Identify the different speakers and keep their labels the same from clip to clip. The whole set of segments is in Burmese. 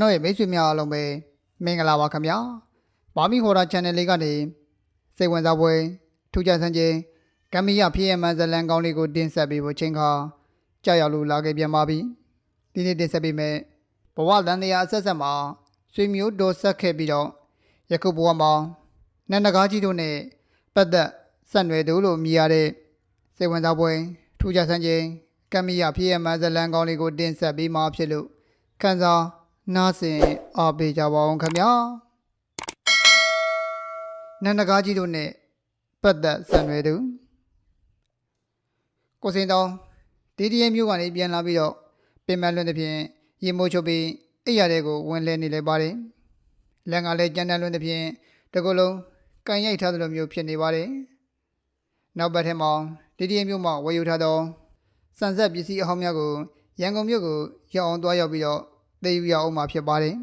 Speaker 1: ကျွန်တော်ရဲ့မိတ်ဆွေများအားလုံးပဲမင်္ဂလာပါခင်ဗျာဘာမီဟော်ဒါ channel လေးကနေစိတ်ဝင်စားပွဲထူးခြားဆန်းခြင်းကမ္မီယဖြစ်ရမှန်ဇလန်ကောင်းလေးကိုတင်ဆက်ပေးဖို့ချိန်ခါကြောက်ရောက်လို့လာခဲ့ပြန်ပါပြီဒီနေ့တင်ဆက်ပေးမယ်ဘဝတန်တရားအဆက်ဆက်မှာဆွေမျိုးတော်ဆက်ခဲ့ပြီးတော့ယခုဘဝမှာနန္ဒကားကြီးတို့နဲ့ပတ်သက်ဆက်နွယ်သူလို့မြည်ရတဲ့စိတ်ဝင်စားပွဲထူးခြားဆန်းခြင်းကမ္မီယဖြစ်ရမှန်ဇလန်ကောင်းလေးကိုတင်ဆက်ပေးမှာဖြစ်လို့ခန်းစား နားဆင်အားပေးကြပါအောင်ခင်ဗျာနန္ဒကားကြီးတို့နဲ့ပတ်သက်ဆံရွယ်သူကိုစင်တောင်းဒီဒီရဲ့မြို့ကနေပြန်လာပြီးတော့ပင်မလွန်းတဲ့ဖြင့်ရေမိုးချုပ်ပြီးအိယာတဲ့ကိုဝင်လဲနေလဲပါတယ်လက်ကလည်းကြမ်းတမ်းလွန်းတဲ့ဖြင့်တကူလုံးကန်ရိုက်ထားသလိုမျိုးဖြစ်နေပါတယ်နောက်ပတ်ထဲမှာဒီဒီရဲ့မြို့မှာဝယ်ယူထားသောစံဆက်ပစ္စည်းအဟောင်းများကိုရန်ကုန်မြို့ကိုရောက်အောင်သွားရောက်ပြီးတော့ သိယူရအောင်မှာဖြစ်ပါတယ်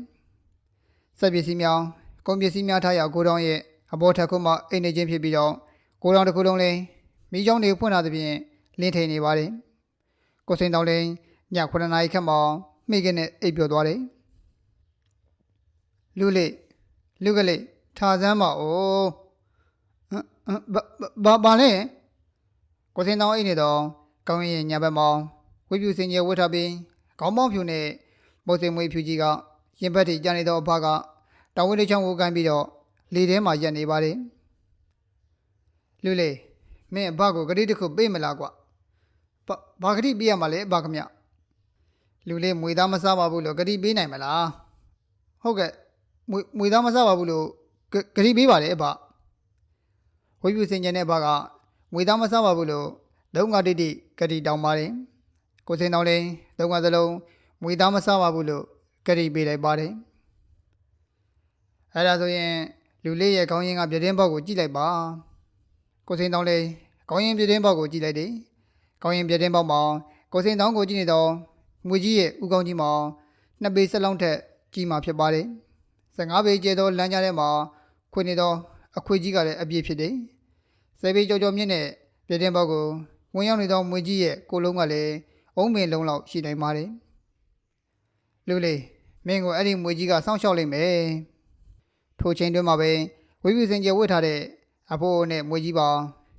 Speaker 1: ။စက်ပစ္စည်းများကုန်ပစ္စည်းများထားရာကိုတောင်ရဲ့အပေါ်ထပ်ခုမှအိမ်နေချင်းဖြစ်ပြီးတော့ကိုတောင်တစ်ခုလုံးလည်းမိချောင်းတွေဖွင့်လာသဖြင့်လင်းထိန်နေပါတယ်။ကိုစင်တောင်လည်းည9နာရီခန့်မှာမိခင်နဲ့အိပ်ပျော်သွားတယ်။လူလေးလူကလေးထားစမ်းပါအိုးဟမ်ဟမ်ဘာဘာဘာလဲကိုစင်တောင်အိပ်နေတော့ကောင်းရင်ညာဘက်မှာဝိပုစင်ကြီးဝတ်ထားပြီးခေါင်းပေါင်းဖြူနဲ့ မိုးစင်မွေးဖြူကြီးကရင်ဘတ်ထိကျနေသောအဖကတောင်ဝင်းလေးချောင်းကိုကန်ပြီးတော့လေထဲမှာရက်နေပါတယ်လူလေမင်းအဘကိုဂတိတစ်ခုပေးမလားကွာဘာဘာဂတိပေးရမှာလဲအဘခမလူလေးမွေသားမစားပါဘူးလို့ဂတိပေးနိုင်မလားဟုတ်ကဲ့မွေမွေသားမစားပါဘူးလို့ဂဂတိပေးပါလေအဘဝိပုစင်ကျင်တဲ့အဘကမွေသားမစားပါဘူးလို့လုံးငါတိတိဂတိတောင်းပါတယ်ကိုစင်တောင်းလေးလုံးဝစလုံး မွေသားမစားပါဘူးလို့ဂတိပေးလိုက်ပါတယ်အဲ့ဒါဆိုရင်လူလေးရဲ့ခေါင်းရင်းကပြတင်းပေါက်ကိုကြည့်လိုက်ပါကိုစင်တောင်းလေးခေါင်းရင်းပြတင်းပေါက်ကိုကြည့်လိုက်တယ်ခေါင်းရင်းပြတင်းပေါက်မှာကိုစင်တောင်းကိုကြည့်နေတော့ငွေကြီးရဲ့ဥကောင်းကြီးမှာနှစ်ပေဆက်လုံးထက်ကြီးမှာဖြစ်ပါတယ်15ပေကျဲသောလမ်းကြားထဲမှာခွေနေသောအခွေကြီးကလည်းအပြည့်ဖြစ်တယ်ဆယ်ပေကြော်ကြော်မြင့်တဲ့ပြတင်းပေါက်ကိုဝင်ရောက်နေသောမွေကြီးရဲ့ကိုလုံးကလည်းအုံးပင်လုံးလောက်ရှိနိုင်ပါတယ် လူလေးမင်းကိုအဲ့ဒီမွေကြီးကစောင့်ရှောက်လိုက်မယ်ထိုချိန်တွင်းမှာပဲဝိပုစင်ကျဝတ်ထားတဲ့အဖိုးနဲ့မွေကြီးပါ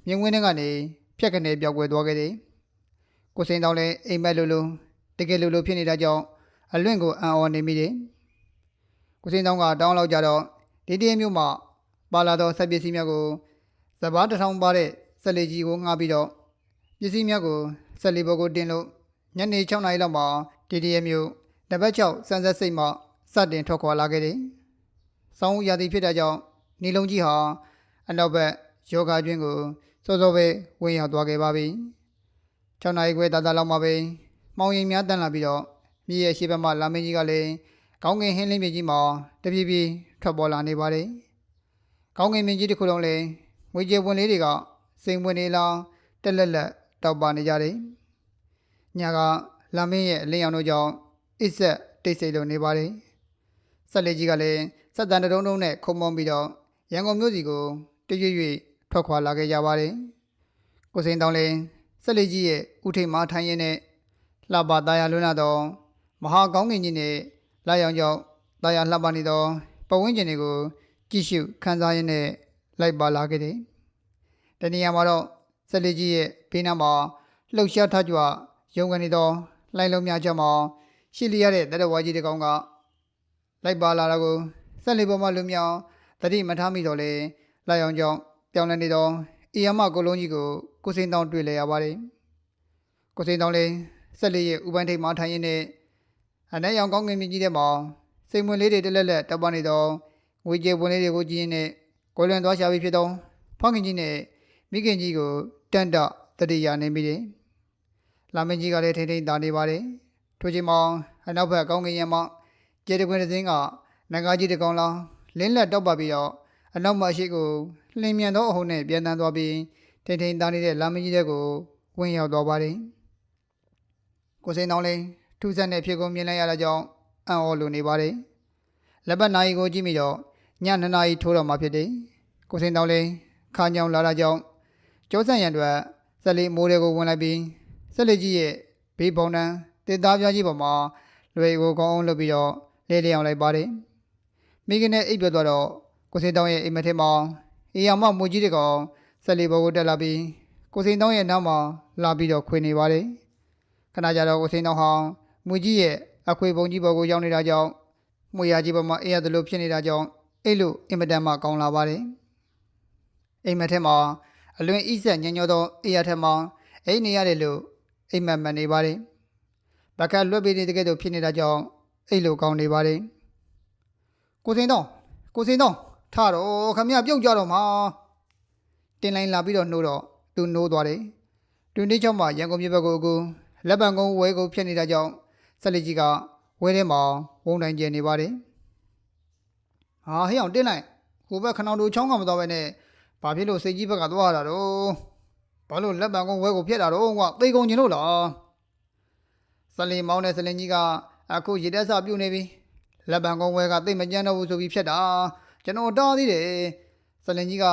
Speaker 1: မြင်းဝင်းထဲကနေဖြက်ကနေပြောက်ွယ်သွားခဲ့တယ်ကိုစင်တောင်းလည်းအိမ်မက်လိုလိုတကယ်လိုလိုဖြစ်နေတာကြောင့်အလွင့်ကိုအံ့ဩနေမိတယ်ကိုစင်တောင်းကတောင်းလောက်ကြတော့ဒီတည်းမျိုးမှာပါလာသောဆက်ပစ္စည်းများကိုစပားတစ်ထောင်ပါတဲ့ဆက်လေကြီးကိုငှားပြီးတော့ပစ္စည်းများကိုဆက်လေဘော်ကိုတင်လို့ညနေ6နာရီလောက်မှာဒီတည်းမျိုး တပတ်6စံဆက်စိတ်မှစတင်ထွက်ခွာလာခဲ့တယ်။ဆောင်းရာသီဖြစ်တဲ့ကြောင့်နေလုံးကြီးဟာအနောက်ဘက်ယောဂကျွင်းကိုစောစောပဲဝင်ရောက်သွားခဲ့ပါပြီ။6နာရီခွဲတာတာလောက်မှာပဲမောင်ရင်များတန်းလာပြီးတော့မြေရဲ့ရှေ့ဘက်မှာလာမင်းကြီးကလည်းကောင်းကင်ဟင်းလင်းမြေကြီးမှာတပြေးပြေးထွက်ပေါ်လာနေပါတယ်။ကောင်းကင်မြင်းကြီးတစ်ခုလုံးလည်းငွေကြေးဝင်လေးတွေကစိန်ဝင်နေလောင်းတက်လက်လက်တောက်ပါနေကြတယ်။ညာကလာမင်းရဲ့အလင်းရောင်တို့ကြောင့် အစ်ဆက်တိတ်ဆိတ်လို့နေပါတယ်။ဆက်လေးကြီးကလည်းစက်တန်တုံးတုံးနဲ့ခုံမောင်းပြီးတော့ရန်ကုန်မြို့စီကိုတရွေ့ရွေ့ထွက်ခွာလာခဲ့ကြပါတယ်။ကိုစိန်တောင်းလည်းဆက်လေးကြီးရဲ့ဥထိတ်မှထိုင်ရင်းနဲ့လှပသားရလွန်းလာတော့မဟာကောင်းကင်ကြီးနဲ့လာရောင်ကြောင့်သားရလှပနေသောပဝင်းကျင်တွေကိုကြည့်ရှုခန်းစားရင်းနဲ့လိုက်ပါလာခဲ့တယ်။တနေရာမှာတော့ဆက်လေးကြီးရဲ့ဘေးနားမှာလှုပ်ရှားထကြွရုံကနေသောလိုင်းလုံးများချက်မှာ ရှိလျရတဲ့တရဝါကြီးတစ်ကောင်ကလိုက်ပါလာတာကိုဆက်လေးပေါ်မှာလူမြောင်တတိမထားမိတော့လေလိုက်အောင်ကြောင့်ပြောင်းလဲနေတော့အီယမကိုလုံးကြီးကိုကိုစိန်တောင်းတွေ့လဲရပါတယ်ကိုစိန်တောင်းလေးဆက်လေးရဲ့ဥပိုင်းထိပ်မှာထိုင်ရင်းနဲ့အနက်ရောင်ကောင်းကင်မြင့်ကြီးထဲမှာစိတ်ဝင်လေးတွေတက်လက်လက်တပ်ပါနေတော့ငွေကြေးဝင်လေးတွေကိုကြည့်ရင်းနဲ့ကိုလွန်သွားရှာပြီးဖြစ်တော့ဖောင်းကင်ကြီးနဲ့မိခင်ကြီးကိုတန်တတတိယာနေမိတယ်လာမင်းကြီးကလည်းထိမ့်ထိမ့်တာနေပါတယ် ထိုချိန်မှာအနောက်ဘက်ကောင်းကင်ရံမှာကျေတကွင်းတစ်စင်းကနဂါကြီးတစ်ကောင်လောင်းလင်းလက်တောက်ပါပြီးတော့အနောက်မှာရှိကိုလှင်မြန်သောအဟုန်နဲ့ပြန်တန်းသွားပြီးထိမ့်ထိမ့်တာနေတဲ့လာမင်းကြီးတဲ့ကိုဝင်ရောက်သွားပါတယ်ကိုစိန်တောင်းလေးထူးဆန်းတဲ့ဖြစ်ကုန်မြင်လိုက်ရတာကြောင့်အံ့ဩလိုနေပါတယ်လက်ပတ်နာရီကိုကြည့်မိတော့ည2နာရီထိုးတော့မှဖြစ်တယ်ကိုစိန်တောင်းလေးခါညောင်လာတာကြောင့်ကျောဆန့်ရန်အတွက်ဆက်လေးမိုးတွေကိုဝင်လိုက်ပြီးဆက်လေးကြီးရဲ့ဘေးပုံတန်း တစ်သားပြားကြီးပေါ်မှာလွယ်ကိုကောင်းအောင်လုပ်ပြီးတော့လဲလျောင်လိုက်ပါတယ်မိခင်နဲ့အိပ်ပြတ်သွားတော့ကိုစင်တောင်းရဲ့အိမ်မက်ထဲမှာအေယာမမူကြီးတကောင်ဆက်လီဘောကိုတက်လာပြီးကိုစင်တောင်းရဲ့နောက်မှာလာပြီးတော့ခွေနေပါတယ်ခဏကြာတော့ကိုစင်တောင်းဟာမူကြီးရဲ့အခွေပုံကြီးဘောကိုရောက်နေတာကြောင့်မွေရကြီးပေါ်မှာအေးရတယ်လို့ဖြစ်နေတာကြောင့်အဲ့လိုအင်မတန်မှကောင်းလာပါတယ်အိမ်မက်ထဲမှာအလွင်ဣဆက်ညံ့ညောသောအေးရထက်မှာအိမ်နေရတယ်လို့အိမ်မက်မှန်နေပါတယ် ဘက်ကလွတ်ပြီးနေတဲ့ကဲ့သို့ဖြစ်နေတာကြောင့်အဲ့လိုကောင်းနေပါတယ်ကိုစင်တောင်းကိုစင်တောင်းထတော့ခမရပြုတ်ကြတော့မှာတင်လိုင်းလာပြီးတော့နှိုးတော့သူနှိုးသွားတယ်တွင်တိချောင်းမှာရန်ကုန်ပြည်ဘက်ကိုအကူလက်ပံကုန်းဝဲကိုဖြစ်နေတာကြောင့်ဆက်လက်ကြီးကဝဲထဲမှာဝုန်းတိုင်းကျနေပါတယ်ဟာဟေးအောင်တင်လိုက်ဟိုဘက်ခဏတို့ချောင်းကမသွားပဲနဲ့ဘာဖြစ်လို့စိတ်ကြီးဘက်ကသွားရတာတော့ဘာလို့လက်ပံကုန်းဝဲကိုဖြစ်တာတော့ကွာသိကုန်ကျင်လို့လား စလင်မောင်းတဲ့စလင်ကြီးကအခုရေတက်စာပြုတ်နေပြီလက်ပံကုန်းဝဲကသိပ်မကြမ်းတော့ဘူးဆိုပြီးဖြတ်တာကျွန်တော်တားသေးတယ်စလင်ကြီးက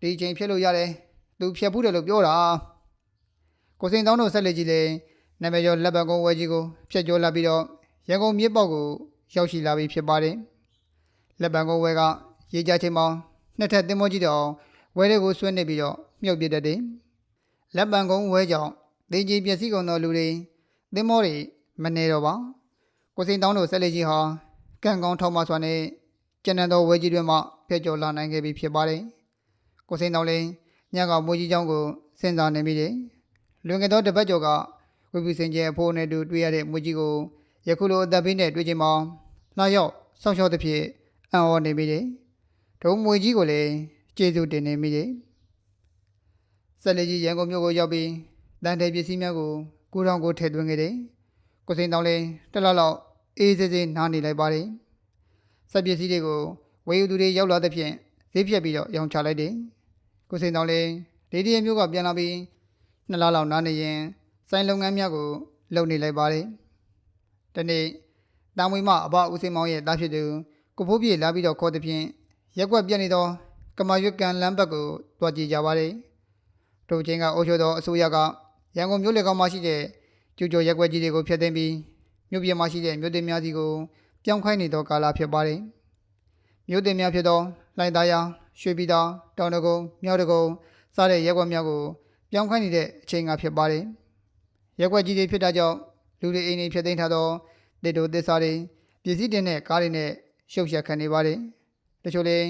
Speaker 1: ဒီချိန်ဖြတ်လို့ရတယ်သူဖြတ်ဘူးတယ်လို့ပြောတာကိုစင်တောင်းတို့ဆက်လက်ကြီးလေနာမည်ကျော်လက်ပံကုန်းဝဲကြီးကိုဖြတ်ကျော်လာပြီးတော့ရန်ကုန်မြစ်ပေါက်ကိုရောက်ရှိလာပြီဖြစ်ပါတယ်လက်ပံကုန်းဝဲကရေကြချိန်မှာနှစ်ထပ်သင်္ဘောကြီးတောင်ဝဲတွေကိုဆွဲနေပြီးတော့မြုပ်ပြတတ်တယ်လက်ပံကုန်းဝဲကြောင့်ဒင်းကြီးပျက်စီးကုန်သောလူတွေ သင်းမောတွေမနေတော့ပါကိုစိန်တောင်းတို့ဆက်လက်ကြီးဟာကန့်ကောင်းထောက်မစွာနဲ့ကျန်တဲ့သောဝဲကြီးတွေမှဖျက်ကျော်လာနိုင်ခဲ့ပြီဖြစ်ပါတယ်ကိုစိန်တောင်းလည်းညကမိုးကြီးချောင်းကိုစဉ်းစားနေမိတယ်လွန်ခဲ့သောတစ်ပတ်ကျော်ကဝိပုစင်ကျဲအဖိုးနဲ့တူတွေ့ရတဲ့မိုးကြီးကိုယခုလိုအသက်ဘေးနဲ့တွေ့ချိန်မှာလာရောက်ဆောင်းလျှောက်သဖြင့်အံ့ဩနေမိတယ်ဒုံမွေကြီးကိုလည်းကျေးဇူးတင်နေမိတယ်ဆက်လက်ကြီးရန်ကုန်မြို့ကိုရောက်ပြီးတန်တယ်ပစ္စည်းများကို ကိုတောင်ကိုထည့်သွင်းခဲ့တယ်။ကိုစိန်တောင်လည်းတစ်လောက်လောက်အေးစေးစေးနားနေလိုက်ပါတယ်။စက်ပစ္စည်းတွေကိုဝေယူသူတွေရောက်လာတဲ့ဖြင့်ဈေးဖြတ်ပြီးတော့ရောင်းချလိုက်တယ်။ကိုစိန်တောင်လည်းဒေဒီယမျိုးကပြန်လာပြီးနှစ်လလောက်နားနေရင်စိုင်းလုပ်ငန်းများကိုလုပ်နေလိုက်ပါတယ်။ဒီနေ့တာမွေမအဘဦးစင်မောင်ရဲ့တားဖြစ်သူကိုဖိုးပြေလာပြီးတော့ခေါ်တဲ့ဖြင့်ရက်ွက်ပြက်နေသောကမာရွက်ကန်လမ်းဘက်ကိုတွားကြည့်ကြပါတယ်။တို့ချင်းကအိုးချိုသောအစိုးရက ရန်ကုန်မြို့လေကောင်မှာရှိတဲ့ကျူကျော်ရက်ွက်ကြီးတွေကိုဖျက်သိမ်းပြီးမြို့ပြည်မှာရှိတဲ့မြို့တင်များစီကိုပြောင်းခိုင်းနေသောကာလဖြစ်ပါတယ်။မြို့တင်များဖြစ်သောလိုင်သားရရွှေပြည်သာတောင်တကုံမြောက်တကုံစတဲ့ရက်ွက်များကိုပြောင်းခိုင်းနေတဲ့အချိန်ကဖြစ်ပါတယ်။ရက်ွက်ကြီးတွေဖြစ်တာကြောင့်လူတွေအိမ်တွေဖျက်သိမ်းထားသောတစ်တို့သစ္စာတွေပစ္စည်းတင်တဲ့ကားတွေနဲ့ရှုပ်ရှက်ခံနေပါတယ်။တချို့လည်း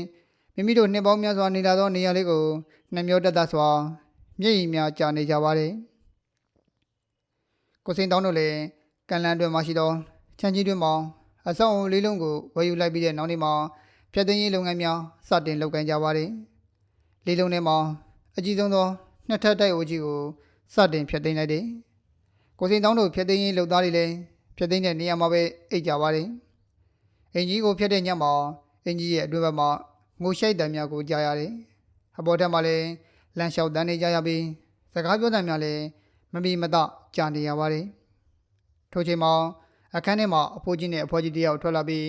Speaker 1: မိမိတို့နှစ်ပေါင်းများစွာနေလာသောနေရာလေးကိုနှမျောတက်တာစွာမျက်ရည်များကြာနေကြပါတယ်။ ကိုစင်တောင်းတို့လည်းကန်လန်တွင်မှရှိသောချမ်းကြီးတွင်မှအဆောက်အုံလေးလုံးကိုဝယ်ယူလိုက်ပြီးတဲ့နောက်နေ့မှာဖျက်သိမ်းရေးလုပ်ငန်းများစတင်လုပ်ကိုင်ကြပါတယ်။လေးလုံးထဲမှာအကြီးဆုံးသောနှစ်ထပ်တိုက်အိုကြီးကိုစတင်ဖျက်သိမ်းလိုက်တယ်။ကိုစင်တောင်းတို့ဖျက်သိမ်းရေးလုပ်သားတွေလည်းဖျက်သိမ်းတဲ့နေရာမှာပဲအိတ်ကြပါတယ်။အင်ကြီးကိုဖျက်တဲ့ညမှာအင်ကြီးရဲ့အတွင်းဘက်မှာငိုရှိုက်တံများကိုကြားရတယ်။အပေါ်ထက်မှာလည်းလမ်းလျှောက်တန်းနေကြရပြီးစကားပြောတံများလည်းမမီမတော့ ကြာနေရပါတယ်။ထိုချိန်မှာအခန်းထဲမှာအဖိုးကြီးနဲ့အဖွားကြီးတယောက်ထွက်လာပြီး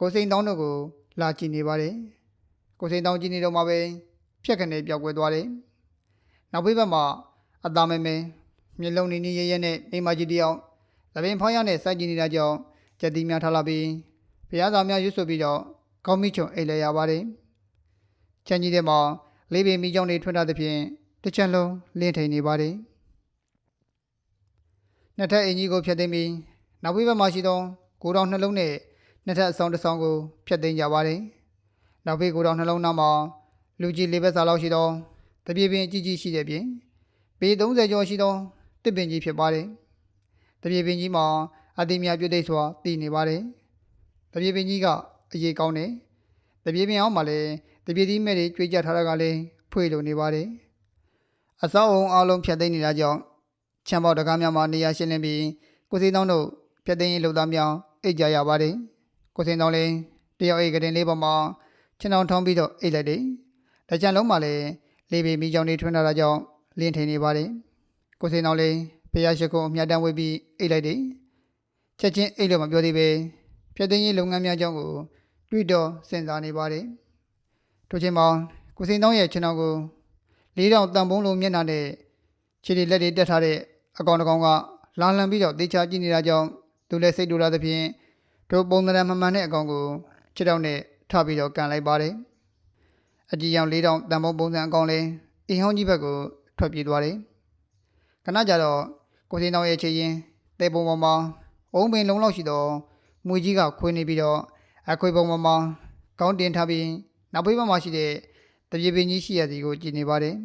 Speaker 1: ကိုစိန်တောင်းတို့ကိုလာကြည့်နေပါတယ်။ကိုစိန်တောင်းကြည့်နေတော့မှပဲဖြက်ခနဲ့ပြောက်ကွယ်သွားတယ်။နောက်ဘေးဘက်မှာအသားမဲမဲမျက်လုံးနေနေရဲရဲနဲ့မိမကြီးတယောက်သပင်ဖောင်းရနဲ့စိုက်ကြည့်နေတာကြောင့်ကြက်တီများထားလာပြီးဘုရားသားများရွတ်ဆိုပြီးတော့ကောင်းမိချုံအိတ်လဲရပါတယ်။ချမ်းကြီးထဲမှာလေးပင်မိကြောင်တွေထွန်းထားသဖြင့်တစ်ချက်လုံးလင်းထိန်နေပါတယ်။ နှစ်ထပ်အင်ကြီးကိုဖျက်သိမ်းပြီးနောက်ဝိဘက်မှာရှိသောကိုတောင်နှလုံးနဲ့နှစ်ထပ်အဆောင်တစ်ဆောင်ကိုဖျက်သိမ်းကြပါတယ်။နောက်ဘေးကိုတောင်နှလုံးနောက်မှာလူကြီးလေးဘက်စာလောက်ရှိသောတပြေပင်အကြီးကြီးရှိတဲ့ပြင်ပေ30ကျော်ရှိသောတစ်ပင်ကြီးဖြစ်ပါတယ်။တပြေပင်ကြီးမှာအတိမြပြုတ်သိပ်စွာတည်နေပါတယ်။တပြေပင်ကြီးကအရေးကောင်းတယ်။တပြေပင်အောင်မှာလည်းတပြေသီးမဲ့တွေကြွေးကြထားတာကလည်းဖွေလိုနေပါတယ်။အစောက်အုံအလုံးဖျက်သိမ်းနေတာကြောင့် ချမ်းပေါက်တကားများမှာနေရာရှင်းလင်းပြီးကိုစိန်တောင်းတို့ပြတ်သိမ်းရေးလုပ်သားများအိတ်ကြရပါတယ်ကိုစိန်တောင်းလည်းတယောက်အိတ်ကတင်လေးပေါ်မှာခြံအောင်ထောင်းပြီးတော့အိတ်လိုက်တယ်တကြံလုံးမှာလည်းလေပေမိကြောင်တွေထွန်းလာတာကြောင့်လင်းထိန်နေပါတယ်ကိုစိန်တောင်းလည်းဖျားရှိခိုးအမြတ်တမ်းဝေးပြီးအိတ်လိုက်တယ်ချက်ချင်းအိတ်လို့မပြောသေးပဲပြတ်သိမ်းရေးလုပ်ငန်းများကြောင့်ကိုတွေ့တော့စဉ်းစားနေပါတယ်ထို့ချင်းမှာကိုစိန်တောင်းရဲ့ခြံအောင်ကိုလေးတောင်တန်ပုံးလုံးမျက်နှာနဲ့ခြေတွေလက်တွေတက်ထားတဲ့ အကောင်တစ်ကောင်ကလာလံပြီးတော့တေချာကြည့်နေတာကြောင့်သူလည်းစိတ်တူလာသဖြင့်တို့ပုံသဏ္ဍာန်မမှန်တဲ့အကောင်ကိုခြေထောက်နဲ့ထပ်ပြီးတော့ကန်လိုက်ပါတယ်အကြီးရောင်လေးတောင်တန်ပုံပုံစံအကောင်လဲအင်းဟောင်းကြီးဘက်ကိုထွက်ပြေးသွားတယ်ခဏကြာတော့ကိုစင်းတော်ရဲ့ချေရင်တဲပုံပေါ်မှာအုံးပင်လုံးလောက်ရှိတော့မွေကြီးကခွေနေပြီးတော့အခွေပုံပေါ်မှာကောင်းတင်ထားပြီးနောက်ဘေးဘက်မှာရှိတဲ့တပြေပင်ကြီးရှိရစီကိုကြည်နေပါတယ်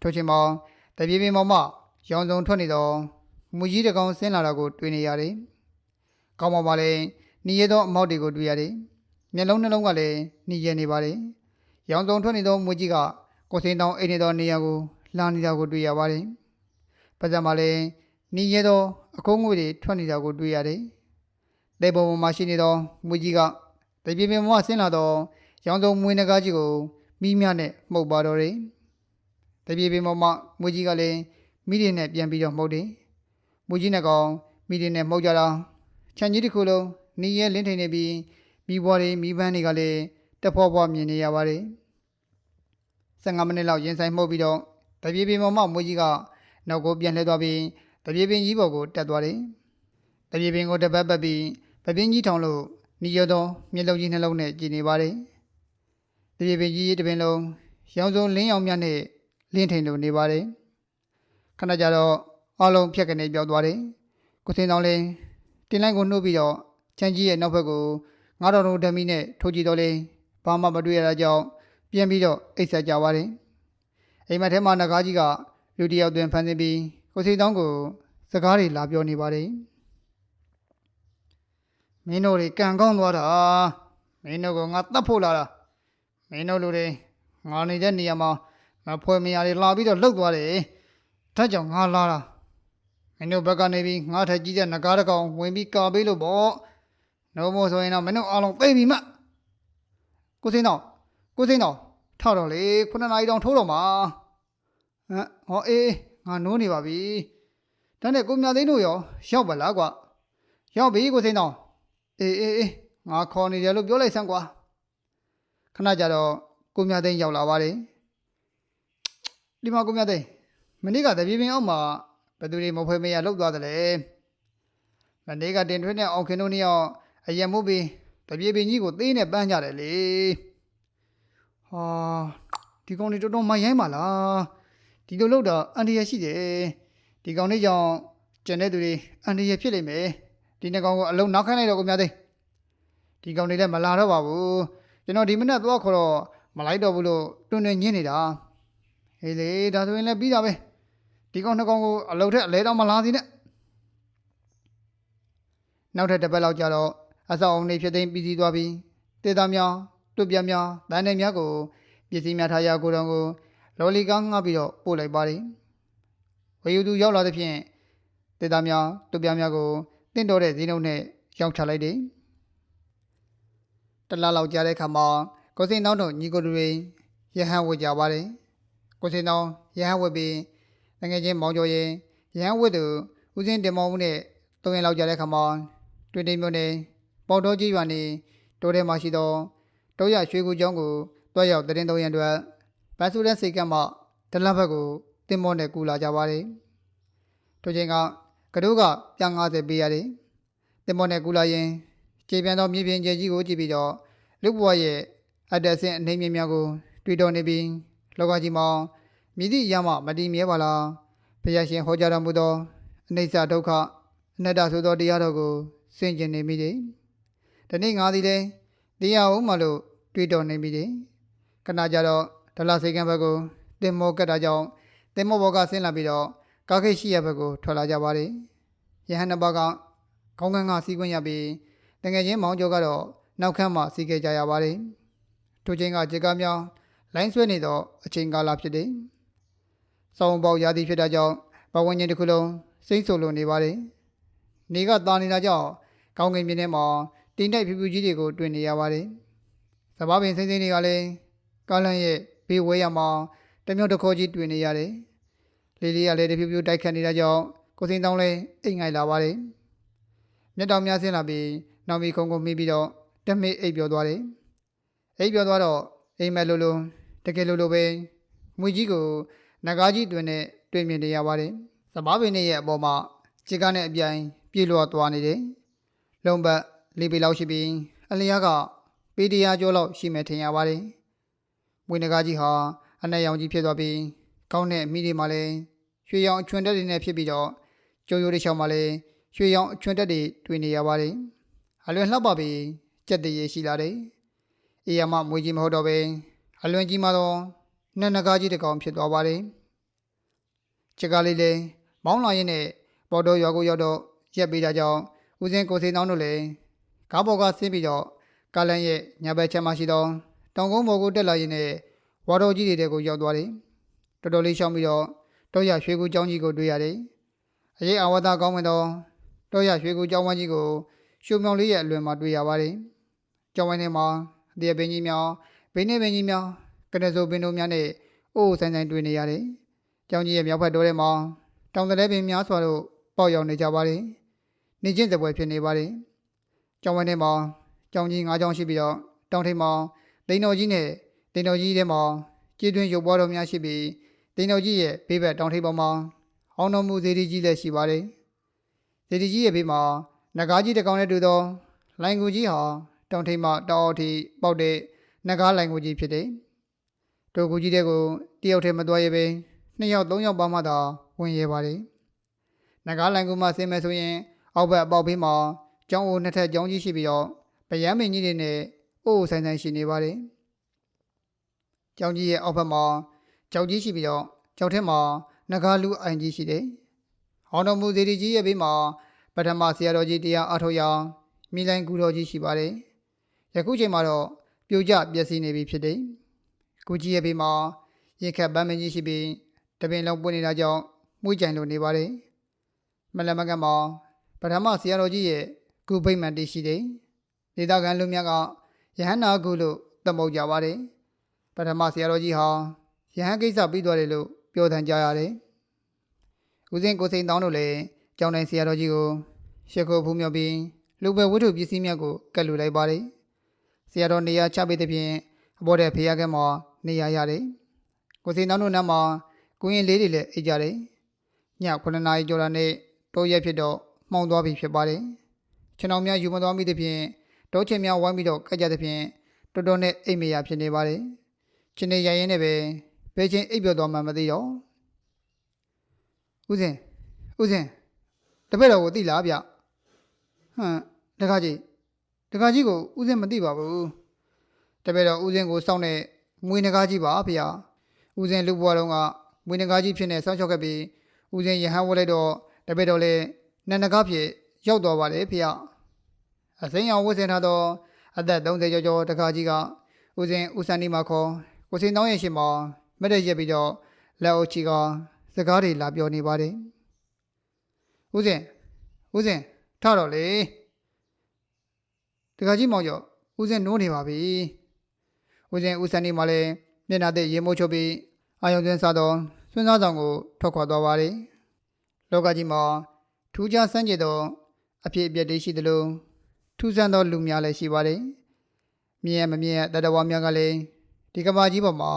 Speaker 1: ထို့ချိန်မှာတပြေပင်ပေါ်မှာ ရောင်စုံထွက်နေတော့မွေကြီးတစ်ကောင်ဆင်းလာတာကို တွေ့နေရတယ်ကောင်းပါပါလေနှီးရသောအမောက်တွေကိုတွေ့ရတယ်မျက်လုံးနှလုံးကလည်းနှီးရနေပါတယ်ရောင်စုံထွက်နေသောမွေကြီးကကိုစင်းတောင်အိမ်နေသောနေရာကိုလာနေတာကိုတွေ့ရပါတယ်ပါဇက်မှာလည်းနှီးရသောအကုန်းငွေတွေထွက်နေတာကိုတွေ့ရတယ်တဲပုံပေါ်မှာရှိနေသောမွေကြီးကတပြေပင်ပေါ်မှာဆင်းလာသောရောင်စုံမွေးနဂါးကြီးကိုမိမြနဲ့မှုတ်ပါတော့တယ်တပြေပင်ပေါ်မှာမွေကြီးကလည်း မိတွေနဲ့ပြန်ပြီးတော့မှုတ်တယ်မွေကြီးနဲ့ကောင်မိတွေနဲ့မှုတ်ကြတာခြံကြီးတစ်ခုလုံးနီးရဲလင်းထိန်နေပြီးမိဘွားတွေမိပန်းတွေကလည်းတက်ဖော့ဖော့မြင်နေရပါတယ်15မိနစ်လောက်ရင်ဆိုင်မှုတ်ပြီးတော့တပြေပင်ပေါ်မှာမွေကြီးကနောက်ကိုပြန်လှည့်သွားပြီးတပြေပင်ကြီးပေါ်ကိုတက်သွားတယ်တပြေပင်ကိုတပတ်ပတ်ပြီးပပင်းကြီးထောင်လို့နီးရသောမျက်လုံးကြီးနှလုံးနဲ့ကြည်နေပါတယ်တပြေပင်ကြီးတစ်ပင်လုံးရောင်စုံလင်းရောင်မြတ်နဲ့လင်းထိန်လို့နေပါတယ် ခဏကြာတော့အလုံးဖြက်ကနေပြောက်သွားတယ်ကိုစင်းတော်လင်းတင်လိုက်ကိုနှုတ်ပြီးတော့ချန်ကြီးရဲ့နောက်ဘက်ကိုငါတော်တို့ဓမီနဲ့ထိုးကြည့်တော့လေဘာမှမတွေ့ရတာကြောင့်ပြန်ပြီးတော့အိတ်ဆက်ကြပါတယ်အိမ်မက်ထဲမှာငကားကြီးကလူတစ်ယောက်တွင်ဖန်ဆင်းပြီးကိုစင်းတော်ကိုစကားတွေလာပြောနေပါတယ်မင်းတို့တွေကံကောင်းသွားတာမင်းတို့ကငါတတ်ဖို့လာတာမင်းတို့လူတွေငါနေတဲ့နေရာမှာမဖွဲမရတွေလာပြီးတော့လှုပ်သွားတယ် ဒါကြောင့်ငါလာတာမင်းတို့ဘက်ကနေပြီးငါထက်ကြီးတဲ့ငကားတစ်ကောင်ဝင်ပြီးကာပေးလို့ပေါ့။နှုံးမို့ဆိုရင်တော့မင်းတို့အားလုံးသိပြီမ။ကိုစင်းတော့ကိုစင်းတော့ထောက်တော့လေခုနှစ်နာရီတောင်ထိုးတော့မှာ။ဟမ်ဟောအေးငါနိုးနေပါပြီ။ဒါနဲ့ကိုမြသိန်းတို့ရောရောက်ပါလားကွာ။ရောက်ပြီကိုစင်းတော့အေးအေးအေးငါခေါ်နေတယ်လို့ပြောလိုက်စမ်းကွာ။ခဏကြာတော့ကိုမြသိန်းရောက်လာပါတယ်။ဒီမှာကိုမြသိန်း မနေ့ကတပြေပင်အောက်မှာဘယ်သူတွေမဖွဲမရလောက်သွားတယ်လေမနေ့ကတင်ထွေးနဲ့အောင်ခင်တို့နှစ်ယောက်အယံမို့ပြီးတပြေပင်ကြီးကိုသေးနဲ့ပန်းကြတယ်လေဟာဒီကောင်တွေတော်တော်မရိုင်းပါလားဒီလိုလောက်တာအန်ဒီရရှိတယ်ဒီကောင်လေးကြောင့်ကျန်တဲ့သူတွေအန်ဒီရဖြစ်လိမ့်မယ်ဒီနှစ်ကောင်ကိုအလုံးနောက်ခိုင်းလိုက်တော့ကိုများသိဒီကောင်တွေလည်းမလာတော့ပါဘူးကျွန်တော်ဒီမနက်သွားခေါ်တော့မလိုက်တော့ဘူးလို့တွန်းနေညင်းနေတာဟေးလေဒါဆိုရင်လည်းပြီးတာပဲ ဒီကောင်နှစ်ကောင်ကိုအလုတ်ထက်အလဲတော့မလားစီနဲ့နောက်ထပ်တစ်ပတ်လောက်ကြာတော့အဆောက်အုံတွေဖြစ်သိမ်းပြီးစီးသွားပြီးတေသားများတွပြများတန်းနေများကိုပစ္စည်းများထားရာကိုယ်တော်ကိုလော်လီကားငှားပြီးတော့ပို့လိုက်ပါတယ်ဝေယူသူရောက်လာတဲ့ဖြင့်တေသားများတွပြများကိုတင့်တော်တဲ့ဈေးနှုန်းနဲ့ရောင်းချလိုက်တယ်တလားလောက်ကြာတဲ့အခါမှာကိုစင်တောင်းတို့ညီကိုတွေရဟန်းဝတ်ကြပါတယ်ကိုစင်တောင်းရဟန်းဝတ်ပြီး တငယ်ချင်းမောင်ကျော်ရင်ရဟန်းဝတ်သူဦးစင်းတင်မောင်မှုနဲ့တုံးရင်လောက်ကြတဲ့ခါမှာတွေ့တိမ်မြို့နယ်ပေါတော်ကြီးရွာနေတိုးထဲမှာရှိသောတောရရွှေကူကျောင်းကိုတွားရောက်တရင်သုံးရန်အတွက်ဗတ်ဆူတဲ့စိတ်ကမှဒလဘက်ကိုတင်မောနဲ့ကူလာကြပါတယ်။ထိုချိန်ကကတို့ကပြန်90ပေးရတယ်။တင်မောနဲ့ကူလာရင်ခြေပြန်သောမြေပြင်ကျဲကြီးကိုကြည့်ပြီးတော့လူဘွားရဲ့အတက်ဆင့်အနေမြင့်များကိုတွေ့တော်နေပြီးလောကကြီးမှာ မြည်သည့်ရမမတည်မြဲပါလားဘုရားရှင်ဟောကြားတော်မူသောအနိစ္စဒုက္ခအနတ္တဆိုသောတရားတော်ကိုဆင်ခြင်နေမိတယ်။ဒီနေ့ငါသည်လည်းတရားဟုတ်မှလို့တွေးတော်နေမိတယ်။ခဏကြတော့ဒလစိတ်ကံဘက်ကိုတင်မောကတ်တာကြောင့်တင်မောဘောကဆင်းလာပြီးတော့ကာခိရှိရဘက်ကိုထွက်လာကြပါတယ်။ယဟန်နှစ်ပါးကခေါင်းကန်းကစီးခွင့်ရပြီးတငယ်ချင်းမောင်ကျော်ကတော့နောက်ခန်းမှာစီးခဲ့ကြရပါတယ်။ထိုချိန်ကခြေကားများလိုင်းဆွဲနေသောအချိန်ကာလဖြစ်တယ်။ စောင်းပေါက်ရာသီဖြစ်တာကြောင့်ပဝန်းကျင်တစ်ခုလုံးစိမ့်ဆိုလိုနေပါတယ်။နေကတာနေတာကြောင့်ကောင်းကင်မြင်ထဲမှာတင်းတိုက်ဖြူဖြူကြီးတွေကိုတွေ့နေရပါတယ်။စဘာပင်စိမ့်စိမ့်တွေကလည်းကားလန့်ရဲ့ဘေးဝဲရမှာတမျိုးတစ်ခေါ်ကြီးတွေ့နေရတယ်။လေးလေးကလည်းတဖြူဖြူတိုက်ခတ်နေတာကြောင့်ကိုစင်းတောင်းလဲအိမ်ငိုက်လာပါတယ်။မျက်တောင်များဆင်းလာပြီးနောက်မီခုံကိုမိပြီးတော့တက်မေးအိပ်ပျော်သွားတယ်။အိပ်ပျော်သွားတော့အိမ်မက်လိုလိုတကယ်လိုလိုပဲမွေကြီးကို နဂါးကြီးတွင်နဲ့တွေ့မြင်နေရပါတယ်။စပားပင်ရဲ့အပေါ်မှာခြေကားနဲ့အပြိုင်ပြေးလွှာသွားနေတယ်။လုံပတ်၄ပေလောက်ရှိပြီးအလျားကပေတရာကျော်လောက်ရှိမယ်ထင်ရပါတယ်။မွေးနဂါးကြီးဟာအနက်ရောင်ကြီးဖြစ်သွားပြီးကောင်းတဲ့မိတွေမှာလည်းရွှေရောင်အချွန်တက်တွေနဲ့ဖြစ်ပြီးတော့ကျိုးရိုးတစ်ချောင်းမှာလည်းရွှေရောင်အချွန်တက်တွေတွေ့နေရပါတယ်။အလွန်လှပပြီးကြက်တရေရှိလာတယ်။အေးရမမွေးကြီးမဟုတ်တော့ပဲအလွန်ကြီးမားသော နတ်နဂါးကြီးတစ်ကောင်ဖြစ်သွားပါတယ်။ချက်ကလေးလည်းမောင်းလာရင်းနဲ့ပေါ်တော်ရွာကိုရောက်တော့ရက်ပေးတာကြောင့်ဦးစင်းကိုစိန်တောင်းတို့လည်းကားပေါ်ကဆင်းပြီးတော့ကားလန်ရဲ့ညာဘက်ချက်မှရှိသောတောင်ကုန်းပေါ်ကိုတက်လာရင်းနဲ့ဝါတော်ကြီးတွေတဲကိုရောက်သွားတယ်။တော်တော်လေးရှောင်းပြီးတော့တော့ရရွှေကူကျောင်းကြီးကိုတွေ့ရတယ်။အရေးအဝဒကောင်းဝင်သောတော့ရရွှေကူကျောင်းဝန်းကြီးကိုရှုံမြောင်လေးရဲ့အလွန်မှာတွေ့ရပါတယ်။ကျောင်းဝန်းထဲမှာအသေးပင်ကြီးများဘိနေပင်ကြီးများ ကနစိုးပင်တို့များနဲ့အိုးဆိုင်ဆိုင်တွေ့နေရတယ်။ကျောင်းကြီးရဲ့မြောက်ဘက်တော်ထဲမှာတောင်တလဲပင်များစွာတို့ပေါက်ရောက်နေကြပါတယ်။နေချင်းစပွဲဖြစ်နေပါတယ်။ကျောင်းဝန်းထဲမှာကျောင်းကြီး၅ကျောင်းရှိပြီးတော့တောင်ထိပ်မှာဒိန်တော်ကြီးနဲ့ဒိန်တော်ကြီးထဲမှာကျေးတွင်ရုပ်ပွားတော်များရှိပြီးဒိန်တော်ကြီးရဲ့ဘေးဘက်တောင်ထိပ်ပေါ်မှာအောင်တော်မူဇေဒီကြီးလည်းရှိပါတယ်။ဇေဒီကြီးရဲ့ဘေးမှာနဂါးကြီးတစ်ကောင်နဲ့တူသောလိုင်ကူကြီးဟာတောင်ထိပ်မှာတောင်အောက်ထိပေါက်တဲ့နဂါးလိုင်ကူကြီးဖြစ်တယ်။ တိုကူကြီးတဲ့ကိုတယောက်တည်းမသွားရပဲနှစ်ယောက်သုံးယောက်ပါမှသာဝင်ရပါတယ်။နဂါးလိုင်ကူမှာဆင်းမယ်ဆိုရင်အောက်ဘက်အပေါက်ဘေးမှာကျောင်းအိုနှစ်ထပ်ကျောင်းကြီးရှိပြီးတော့ဗယံမင်းကြီးတွေနဲ့အိုးဆိုင်ဆိုင်ရှိနေပါတယ်။ကျောင်းကြီးရဲ့အောက်ဘက်မှာကျောက်ကြီးရှိပြီးတော့ကျောက်ထဲမှာနဂါလူအိုင်ကြီးရှိတယ်။ဟောင်းတော်မူဇေဒီကြီးရဲ့ဘေးမှာပထမဆရာတော်ကြီးတရားအားထုတ်ရာမိလိုင်းကူတော်ကြီးရှိပါတယ်။ယခုချိန်မှာတော့ပြိုကျပျက်စီးနေပြီဖြစ်တယ်။ ကူကြီးရဲ့ဘေးမှာရေခက်ပန်းမင်းကြီးရှိပြီးတပင်လုံးပွင့်နေတာကြောင့်မှုကြိုင်လိုနေပါတယ်။မလမကမှာပထမဆရာတော်ကြီးရဲ့ကုဗိမ္မာန်တရှိတယ်။ဒေသခံလူများကယဟန္နာကုလို့သမုတ်ကြပါတယ်။ပထမဆရာတော်ကြီးဟာယဟန်ကိစ္စပြီးသွားတယ်လို့ပြောထန်ကြရတယ်။ဦးစင်းကိုစိန်တောင်းတို့လည်းကျောင်းတိုင်းဆရာတော်ကြီးကိုရှ िख ိုဖူးမြော်ပြီးလူပဲဝတ္ထုပစ္စည်းများကိုကတ်လူလိုက်ပါတယ်။ဆရာတော်နေရာချပေးတဲ့ဖြင့်အပေါ်တဲ့ဖေရကဲမှာ နေရာရတယ်။ကိုစိန်တောင်းတို့နားမှာကိုရင်လေးတွေလည်းအိတ်ကြတယ်။ည9နာရီကျော်တာနဲ့တိုးရက်ဖြစ်တော့မှောင်သွားပြီဖြစ်ပါတယ်။ကျွန်တော်များယူမသွားမိတဲ့ဖြင့်တောချင်များဝိုင်းပြီးတော့ကတ်ကြတဲ့ဖြင့်တော်တော်နဲ့အိတ်မရဖြစ်နေပါတယ်။ချင်းနေရရင်နဲ့ပဲဘယ်ချင်းအိပ်ပျော်သွားမှမသိတော့ဦးစင်ဦးစင်တပည့်တော်ကိုသိလားဗျဟမ်တခါကြီးတခါကြီးကိုဦးစင်မသိပါဘူးတပည့်တော်ဦးစင်ကိုစောင့်တဲ့ မွေးနဂါကြီးပါဗျာဦးစင်လူဘွားတော်ကမွေးနဂါကြီးဖြစ်နေစောင့်ရှောက်ခဲ့ပြီးဦးစင်ရဟန်းဝဲလိုက်တော့တပည့်တော်လည်းနန္နကားဖြစ်ရောက်သွားပါတယ်ဖေအစိမ်းအောင်ဝတ်ဆင်ထားသောအသက်30ကျော်ကျော်တခါကြီးကဦးစင်ဦးစန္ဒီမှာခေါ်ကိုစင်တောင်းရဲ့ရှင်မှာမက်တဲ့ရက်ပြီးတော့လက်အုပ်ချီကစကားတွေလာပြောနေပါတယ်။ဦးစင်ဦးစင်ထတော့လေတခါကြီးမောင်ကျော်ဦးစင်နိုးနေပါပြီ။ ဦးစင်ဦးစံနေမှလည်းမျက်နှာသိရေမိုးချုပ်ပြီးအာယုံသွင်းစားတော့ဆွမ်းစားဆောင်ကိုထွက်ခွာသွားပါတယ်။လောကကြီးမှာထူးခြားစမ်းကြသောအဖြစ်အပျက်တွေရှိသလိုထူးဆန်းသောလူများလည်းရှိပါတယ်။မြင်ရမမြင်ရတတဝါများကလည်းဒီကဘာကြီးပေါ်မှာ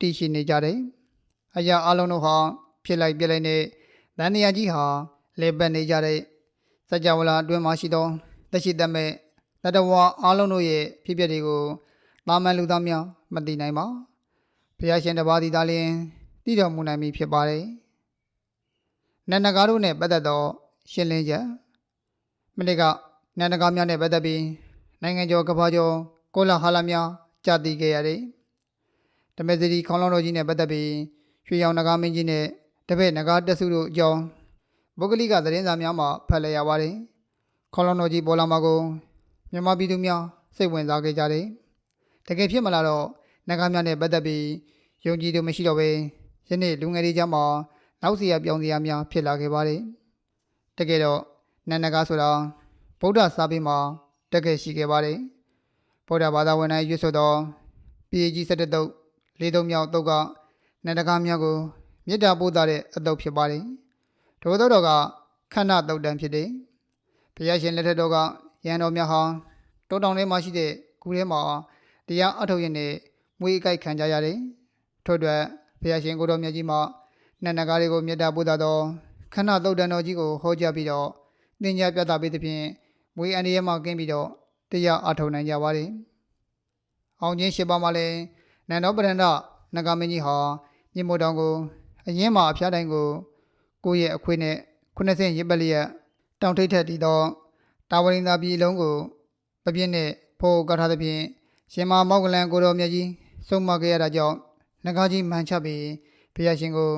Speaker 1: တည်ရှိနေကြတယ်။အရာအလုံးတို့ဟာဖြစ်လိုက်ပြလိုက်နဲ့တန်တရာကြီးဟာလေပတ်နေကြတဲ့စကြဝဠာအတွင်းမှာရှိသောတရှိတမဲ့တတဝါအလုံးတို့ရဲ့ဖြစ်ပျက်တွေကို တာမန်လူသားများမသိနိုင်ပါ။ဘုရားရှင်တပါးသည်သာလျှင်သိတော်မူနိုင်မည်ဖြစ်ပါတယ်။နန္ဒကားတို့နဲ့ပတ်သက်သောရှင်းလင်းချက်မနေ့ကနန္ဒကားများနဲ့ပတ်သက်ပြီးနိုင်ငံကျော်ကမ္ဘာကျော်ကိုလာဟာလာများကြာတည်ခဲ့ရတယ်။ဓမေသတိခေါင်းလောင်းတော်ကြီးနဲ့ပတ်သက်ပြီးရွှေရောင်နဂါမင်းကြီးနဲ့တပည့်နဂါတက်စုတို့အကြောင်းပုဂ္ဂလိကသတင်းစာများမှာဖတ်လည်ရပါတယ်။ခေါင်းလောင်းတော်ကြီးပေါ်လာမှာကိုမြန်မာပြည်သူများစိတ်ဝင်စားခဲ့ကြတယ်။ တကယ်ဖြစ်မလားတော့နဂါများနဲ့ပတ်သက်ပြီးယုံကြည်သူမရှိတော့ပဲယနေ့လူငယ်တွေကြားမှာနောက်စီရပြောင်းစရာများဖြစ်လာခဲ့ပါတယ်။တကယ်တော့နန္နကားဆိုတာဗုဒ္ဓစာပေမှာတကယ်ရှိခဲ့ပါတယ်။ဗုဒ္ဓဘာသာဝင်တိုင်းရွတ်ဆိုသောပြည်ကြီး၁၇တုတ်လေးသုံးမြောက်တုတ်ကနန္ဒကားများကိုမေတ္တာပို့တာတဲ့အတုတ်ဖြစ်ပါတယ်။ဒို့သောတော်ကခန္ဓာတုတ်တန်ဖြစ်တယ်။ဘုရားရှင်လက်ထက်တော်ကရန်တော်များဟာတောတောင်ထဲမှာရှိတဲ့ကူထဲမှာ တရားအထုတ်ရင်နဲ့မွေးအကြိုက်ခံကြရတယ်။ထို့အတွက်ဘုရားရှင်ကိုတော်မြတ်ကြီးမှနန္ဒကားတွေကိုမေတ္တာပို့တာတော့ခန္ဓာတုတ်တန်တော်ကြီးကိုဟောကြားပြီးတော့သင်ကြားပြသပေးသဖြင့်မွေးအန္တရာယ်မှကင်းပြီးတော့တရားအထောက်နိုင်ကြပါတယ်။အောင်ချင်းရှိပါမှလည်းနန္ဒောပရဏနဂမင်းကြီးဟာမြေမို့တောင်ကိုအရင်မှအဖျားတိုင်းကိုကိုယ့်ရဲ့အခွေနဲ့90ရစ်ပလျက်တောင်ထိပ်ထက်တည်သောတာဝရင်သာပြည်လုံးကိုပပြင်းနဲ့ဖိုးကောက်ထားသဖြင့် ရှင်မမောက်ကလန်ကိုတော်မြတ်ကြီးဆုံးမခဲ့ရတာကြောင့်နဂါကြီးမှန်ချပြီးဘုရားရှင်ကို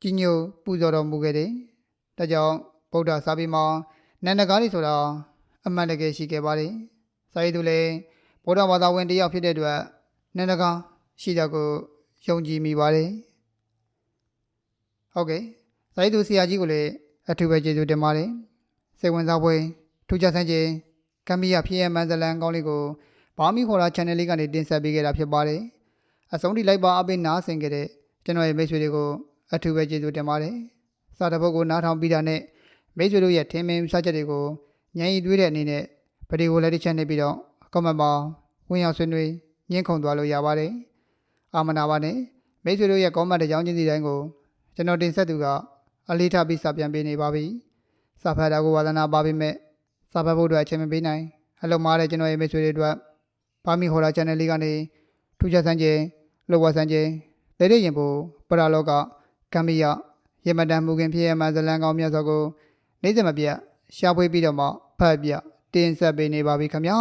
Speaker 1: ကြီးညိုပူဇော်တော်မူခဲ့တယ်။ဒါကြောင့်ဗုဒ္ဓစာပေမှာနန္ဒကားလေးဆိုတာအမှန်တကယ်ရှိခဲ့ပါတယ်။စာရေးသူလည်းဗုဒ္ဓဘာသာဝင်တစ်ယောက်ဖြစ်တဲ့အတွက်နန္ဒကားရှိတာကိုယုံကြည်မိပါတယ်။ဟုတ်ကဲ့စာရေးသူဆရာကြီးကိုလည်းအထူးပဲကျေးဇူးတင်ပါတယ်။စိတ်ဝင်စားဖွယ်ထူးခြားဆန်းကျင်ကမ်ဘီယာဖြစ်ရမှန်ဇလန်ကောင်းလေးကို ဘာမီခေါ်တာ channel လေးကနေတင်ဆက်ပေးခဲ့တာဖြစ်ပါတယ်။အဆုံးထိလိုက်ပါအပိနားဆင်ခဲ့တဲ့ကျွန်တော်ရဲ့မိတ်ဆွေတွေကိုအထူးပဲကျေးဇူးတင်ပါတယ်။စာတစ်ပုဒ်ကိုနားထောင်ပြီးတာနဲ့မိတ်ဆွေတို့ရဲ့ထင်မြင်စချက်တွေကိုညံ့ရီတွေးတဲ့အနေနဲ့ဗီဒီယိုလည်းတစ်ချက်နေပြီးတော့ comment မှာဝင်ရောက်ဆွေးနွေးညှင်းခုန်သွားလို့ရပါတယ်။အာမနာပါနဲ့မိတ်ဆွေတို့ရဲ့ comment တစ်ကြောင်းချင်းစီတိုင်းကိုကျွန်တော်တင်ဆက်သူကအလေးထားပြီးစာပြန်ပေးနေပါပြီ။စာဖတ်တာကိုဝါသနာပါပေမဲ့စာဖတ်ဖို့အတွက်အချိန်မပေးနိုင်အလုံးမားတဲ့ကျွန်တော်ရဲ့မိတ်ဆွေတွေအတွက် ဘာမီဟော်လာ channel လေးကနေထူးခြားဆန်းကျင်လောဝဆန်းကျင်လေတဲ့ရင်ပိုပရာလောကကမ်ဘီယာရေမတန်မူခင်ဖြစ်ရမှဇလန်ကောင်းမြတ်စွာကို နေ့စဉ်မပြတ်ရှာဖွေပြီးတော့မှဖတ်ပြတင်ဆက်ပေးနေပါပြီခင်ဗျာ